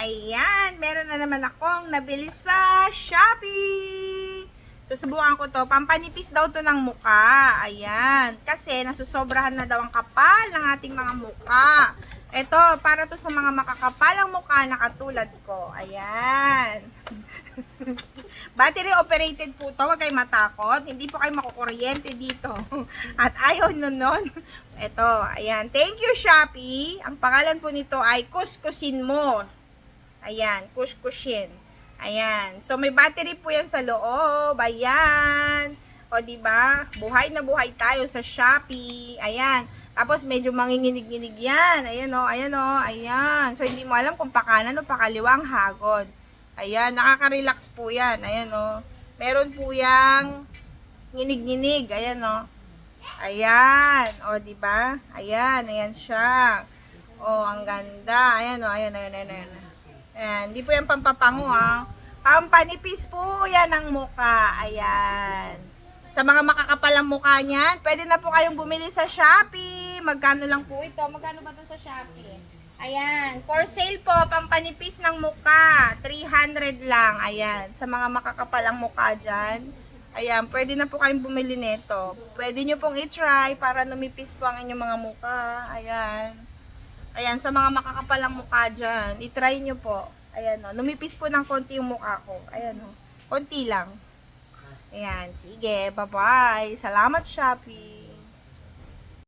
Ayan, meron na naman akong nabili sa Shopee. Susubukan ko to. Pampanipis daw to ng muka. Ayan. Kasi nasusobrahan na daw ang kapal ng ating mga muka. Ito, para to sa mga makakapalang muka na katulad ko. Ayan. Battery operated po to. Huwag kayo matakot. Hindi po kayo makukuryente dito. At ayaw nun nun. Ito, ayan. Thank you, Shopee. Ang pangalan po nito ay Kuskusin Mo. Ayan, kuskusin. Ayan. So, may battery po yan sa loob. Ayan. O, ba? Buhay na buhay tayo sa Shopee. Ayan. Tapos, medyo manginginig-ginig yan. Ayan, o. Ayan, o. Ayan. So, hindi mo alam kung pakanan o pakaliwa ang hagod. Ayan. Nakaka-relax po yan. Ayan, o. Meron po yang nginig-nginig. Ayan, o. Ayan. O, ba? Ayan. Ayan siya. O, ang ganda. Ayan, o. Ayan, ayan, ayan, ayan. Ayan, hindi po yan pampapango ha. Pampanipis po yan ang muka. Ayan. Sa mga makakapalang mukha niyan, pwede na po kayong bumili sa Shopee. Magkano lang po ito? Magkano ba ito sa Shopee? Ayan. For sale po, pampanipis ng muka. 300 lang. Ayan. Sa mga makakapalang mukha dyan. Ayan, pwede na po kayong bumili nito. Pwede nyo pong i-try para numipis po ang inyong mga mukha. Ayan. Ayan, sa mga makakapalang mukha dyan, itry nyo po. Ayan o, numipis po ng konti yung mukha ko. Ayan o, konti lang. Ayan, sige, bye-bye. Salamat Shopee.